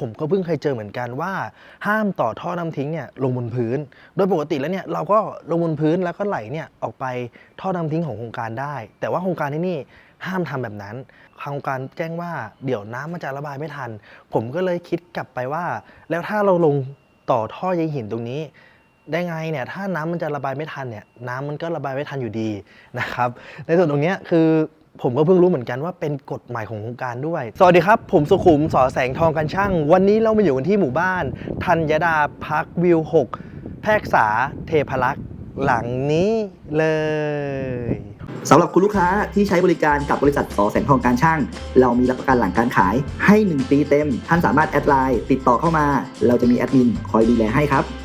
ผมก็เพิ่งเคยเจอเหมือนกันว่า ห้ามต่อท่อน้ำทิ้งเนี่ยลงบนพื้น โดยปกติแล้วเนี่ยเราก็ลงบนพื้นแล้วก็ไหลเนี่ยออกไปท่อน้ำทิ้งของโครงการได้ แต่ว่าโครงการที่นี่ห้ามทำแบบนั้นโครงการแจ้งว่าเดี๋ยวน้ำมันจะระบายไม่ทัน ผมก็เลยคิดกลับไปว่า แล้วถ้าเราลงต่อท่อใยหินตรงนี้ได้ไงเนี่ยถ้าน้ำมันจะระบายไม่ทันเนี่ยน้ำมันก็ระบายไม่ทันอยู่ดีนะครับ ในส่วนตรงเนี้ยคือ ผมก็เพิ่งรู้เหมือนกันว่าเป็นกฎหมายของโครงการด้วย สวัสดีครับ ผมสุขุมสอแสงทองกันช่าง วันนี้เรามาอยู่กันที่หมู่บ้าน ธัญดาพักวิว 6 แพรกษาเทพรักษ์หลังนี้เลยสำหรับคุณลูกค้าที่ใช้บริการกับบริษัทสอแสงทองการช่าง เรามีรับประกันหลังการขายให้ 1 ปีเต็ม ท่านสามารถแอดไลน์ติดต่อเข้ามา เราจะมีแอดมินคอยดูแลให้ครับ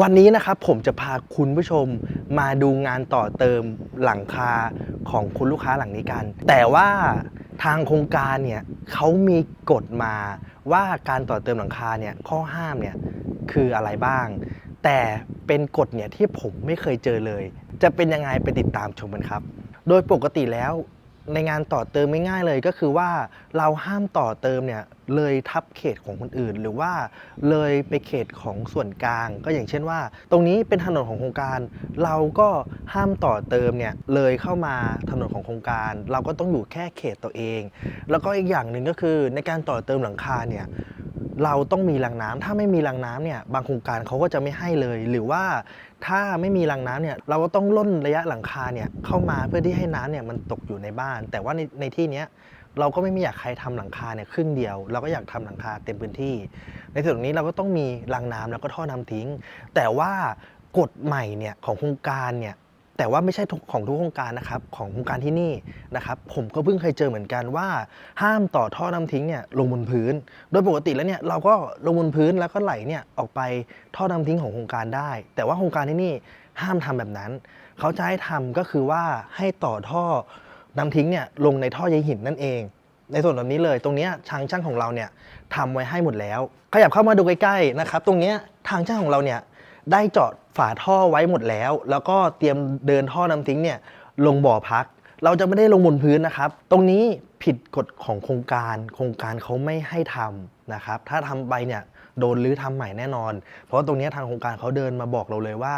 วันนี้นะครับผมจะพาคุณผู้ชมมาดูงานต่อเติมหลังคาของคุณลูกค้าหลังนี้กัน แต่ว่าทางโครงการเนี่ยเขามีกฎมาว่าการต่อเติมหลังคาเนี่ยข้อห้ามเนี่ยคืออะไรบ้าง แต่เป็นกฎเนี่ยที่ผมไม่เคยเจอเลย จะเป็นยังไงไปติดตามชมกันครับ โดยปกติแล้ว ในงานต่อเติมไม่ง่ายเลยก็คือว่าเราห้ามต่อเติมเนี่ยเลยทับเขตของคนอื่น หรือว่าเลยไปเขตของส่วนกลาง ก็อย่างเช่นว่า ตรงนี้เป็นถนนของโครงการ เราก็ห้ามต่อเติมเนี่ยเลยเข้ามาถนนของโครงการ เราก็ต้องอยู่แค่เขตตัวเอง แล้วก็อีกอย่างหนึ่งก็คือในการต่อเติมหลังคาเนี่ย เราต้องมีรางน้ำถ้าไม่มีรางน้ำเนี่ยบางโครงการเขาก็จะไม่ให้เลย หรือว่าถ้าไม่มีรางน้ำเนี่ยเราก็ต้องล่นระยะหลังคาเนี่ยเข้ามาเพื่อที่ให้น้ำเนี่ยมันตกอยู่ในบ้าน แต่ว่าในในที่เนี้ยเราก็ไม่อยากใครทำหลังคาเนี่ยครึ่งเดียว เราก็อยากทำหลังคาเต็มพื้นที่ ในส่วนตรงนี้เราก็ต้องมีรางน้ำแล้วก็ท่อน้ำทิ้ง แต่ว่ากฎใหม่เนี่ยของโครงการเนี่ย แต่ว่าไม่ใช่ของทุกโครงการนะครับของโครงการที่นี่นะครับผมก็เพิ่งเคยเจอเหมือนกันว่า ห้ามต่อท่อน้ำทิ้งเนี่ยลงบนพื้น โดยปกติแล้วเนี่ยเราก็ลงบนพื้นแล้วก็ไหลเนี่ยออกไปท่อน้ำทิ้งของโครงการได้ แต่ว่าโครงการที่นี่ห้ามทำแบบนั้น เขาจะให้ทำก็คือว่าให้ต่อท่อน้ำทิ้งเนี่ยลงในท่อใยหินนั่นเองในส่วนแบบนี้เลยตรงนี้ทางช่างของเราเนี่ยทำไว้ให้หมดแล้ว ขยับเข้ามาดูใกล้ๆนะครับ ตรงนี้ทางช่างของเราเนี่ยได้เจาะ ฝาท่อไว้หมดแล้ว แล้วก็เตรียมเดินท่อน้ำทิ้งเนี่ยลงบ่อพัก เราจะไม่ได้ลงบนพื้นนะครับ ตรงนี้ผิดกฎของโครงการ โครงการเขาไม่ให้ทำนะครับ ถ้าทำไปเนี่ยโดนรื้อทำใหม่แน่นอน เพราะตรงนี้ทางโครงการเขาเดินมาบอกเราเลยว่า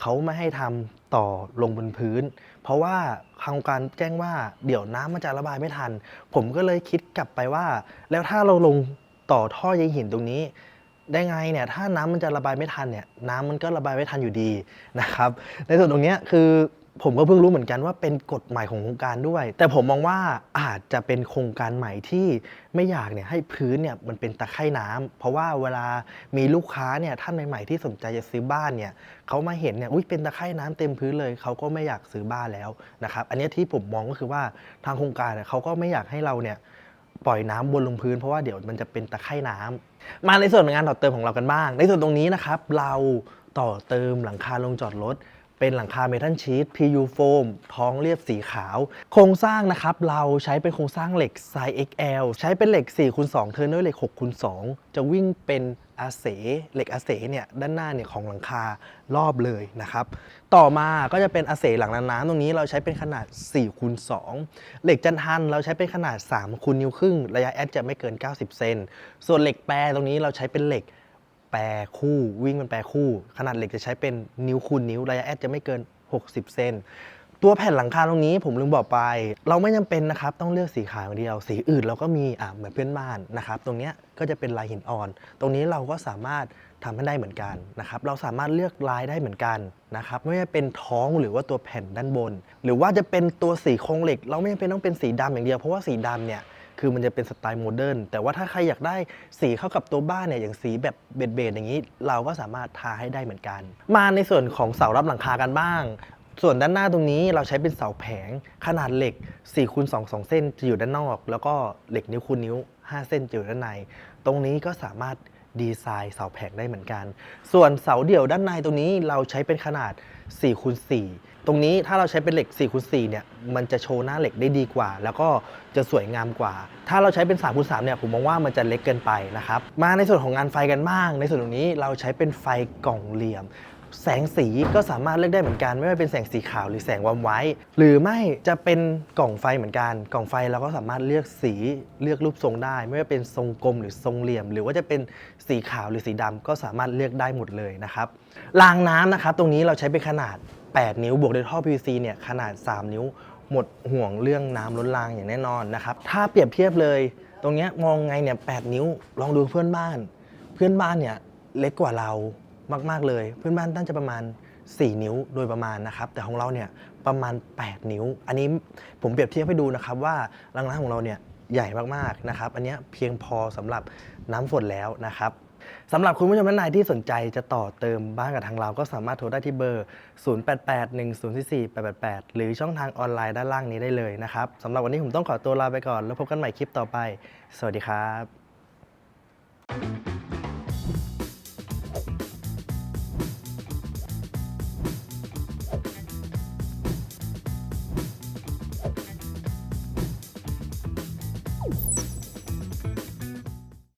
เขาไม่ให้ทำต่อลงบนพื้น เพราะว่าทางโครงการแจ้งว่าเดี๋ยวน้ำมันจะระบายไม่ทัน ผมก็เลยคิดกลับไปว่า แล้วถ้าเราลงต่อท่อใยหินตรงนี้ ได้ไงเนี่ยถ้าน้ำมันจะระบายไม่ทันเนี่ยน้ำมันก็ระบายไม่ทันอยู่ดีนะครับ ในส่วนตรงเนี้ยคือผมก็เพิ่งรู้เหมือนกันว่าเป็นกฎหมายของโครงการด้วย แต่ผมมองว่าอาจจะเป็นโครงการใหม่ที่ไม่อยากเนี่ยให้พื้นเนี่ยมันเป็นตะไคร่น้ำเพราะว่าเวลามีลูกค้าเนี่ยท่านใหม่ๆที่สนใจจะซื้อบ้านเนี่ยเขามาเห็นเนี่ยอุ้ยเป็นตะไคร่น้ำเต็มพื้นเลยเขาก็ไม่อยากซื้อบ้านแล้วนะครับอันนี้ที่ผมมองก็คือว่าทางโครงการเนี่ยเขาก็ไม่อยากให้เราเนี่ย ปล่อยน้ำบนลงพื้นเพราะว่าเดี๋ยวมันจะเป็นตะไคร่น้ำมาในส่วนของงานต่อเติมของเรากันบ้าง ในส่วนตรงนี้นะครับ เราต่อเติมหลังคาลงจอดรถ เป็นหลังคาเมทัลชีต PU โฟมท้องเรียบสีขาว โครงสร้างนะครับ เราใช้เป็นโครงสร้างเหล็กไซส์ XL ใช้เป็นเหล็ก4คูณ2เทอร์เนอร์เหล็ก6คูณ2จะวิ่งเป็นอาเสเหล็กอาเสเนี่ยด้านหน้าเนี่ยของหลังคารอบเลยนะครับ ต่อมาก็จะเป็นอาเสหลังน้ำตรงนี้เราใช้เป็นขนาด4คูณ2เหล็กจันทันเราใช้เป็นขนาด3คูณนิ้วครึ่ง ระยะแอดจะไม่เกิน 90 เซนส่วนเหล็กแปรตรงนี้เราใช้เป็นเหล็ก แปรคู่วิ่งเป็นแปรคู่ ขนาดเหล็กจะใช้เป็นนิ้วคูณนิ้วระยะแอดจะไม่เกิน 60 เซนตัวแผ่นหลังคาตรงนี้ผมลืมบอกไป เราไม่จำเป็นนะครับ ต้องเลือกสีขาวอย่างเดียว สีอื่นเราก็มีอะเหมือนเพื่อนบ้านนะครับ ตรงเนี้ยก็จะเป็นลายหินอ่อน ตรงนี้เราก็สามารถทำให้ได้เหมือนกันนะครับ เราสามารถเลือกลายได้เหมือนกันนะครับ ไม่ว่าเป็นท้องหรือว่าตัวแผ่นด้านบน หรือว่าจะเป็นตัวสีโครงเหล็ก เราไม่จำเป็นต้องเป็นสีดำอย่างเดียว เพราะว่าสีดำเนี่ย คือมันจะเป็นสไตล์โมเดิร์นแต่ว่าถ้าใครอยากได้สีเข้ากับตัวบ้านเนี่ยอย่างสีแบบเบดๆอย่างนี้ เราก็สามารถทาให้ได้เหมือนกัน มาในส่วนของเสารับหลังคากันบ้าง ส่วนด้านหน้าตรงนี้เราใช้เป็นเสาแผงขนาดเหล็ก4คูณ2 2 เส้นจะอยู่ด้านนอก แล้วก็เหล็กนิ้วคูณนิ้ว 5 เส้นจะอยู่ด้านใน ตรงนี้ก็สามารถ ดีไซน์เสาแผงได้เหมือนกัน ส่วนเสาเดี่ยวด้านในตรงนี้เราใช้เป็นขนาด4คูณ4ตรงนี้ถ้าเราใช้เป็นเหล็ก4คูณ4เนี่ยมันจะโชว์หน้าเหล็กได้ดีกว่า แล้วก็จะสวยงามกว่า ถ้าเราใช้เป็น3คูณ3เนี่ยผมมองว่ามันจะเล็กเกินไปนะครับ มาในส่วนของงานไฟกันบ้าง ในส่วนตรงนี้เราใช้เป็นไฟกล่องเหลี่ยม แสงสีก็สามารถเลือกได้เหมือนกัน ไม่ว่าเป็นแสงสีขาวหรือแสงวอมไว้ หรือไม่จะเป็นกล่องไฟเหมือนกัน กล่องไฟเราก็สามารถเลือกสีเลือกรูปทรงได้ ไม่ว่าเป็นทรงกลมหรือทรงเหลี่ยม หรือว่าจะเป็นสีขาวหรือสีดำก็สามารถเลือกได้หมดเลยนะครับรางน้ำนะครับตรงนี้เราใช้เป็นขนาด 8 นิ้วบวกด้วยท่อ PVC เนี่ยขนาด 3 นิ้ว หมดห่วงเรื่องน้ำล้นรางอย่างแน่นอนนะครับถ้าเปรียบเทียบเลย ตรงนี้มองไงเนี่ย8นิ้วลองดูเพื่อนบ้าน เพื่อนบ้านเนี่ยเล็กกว่าเรา มาก ๆ เลย เพื่อนบ้านน่าจะประมาณ 4 นิ้วโดยประมาณนะครับ แต่ของเราเนี่ยประมาณ 8 นิ้ว อันนี้ผมเปรียบเทียบให้ดูนะครับว่ารางน้ำของเราเนี่ยใหญ่มากๆนะครับ อันนี้เพียงพอสำหรับน้ำฝนแล้วนะครับสำหรับคุณผู้ชมท่านใดที่สนใจจะต่อเติมบ้านกับทางเราก็สามารถโทรได้ที่เบอร์ 0881044888 หรือช่องทางออนไลน์ด้านล่างนี้ได้เลยนะครับสำหรับวันนี้ผมต้องขอตัวลาไปก่อน แล้วพบกันใหม่คลิปต่อไป สวัสดีครับ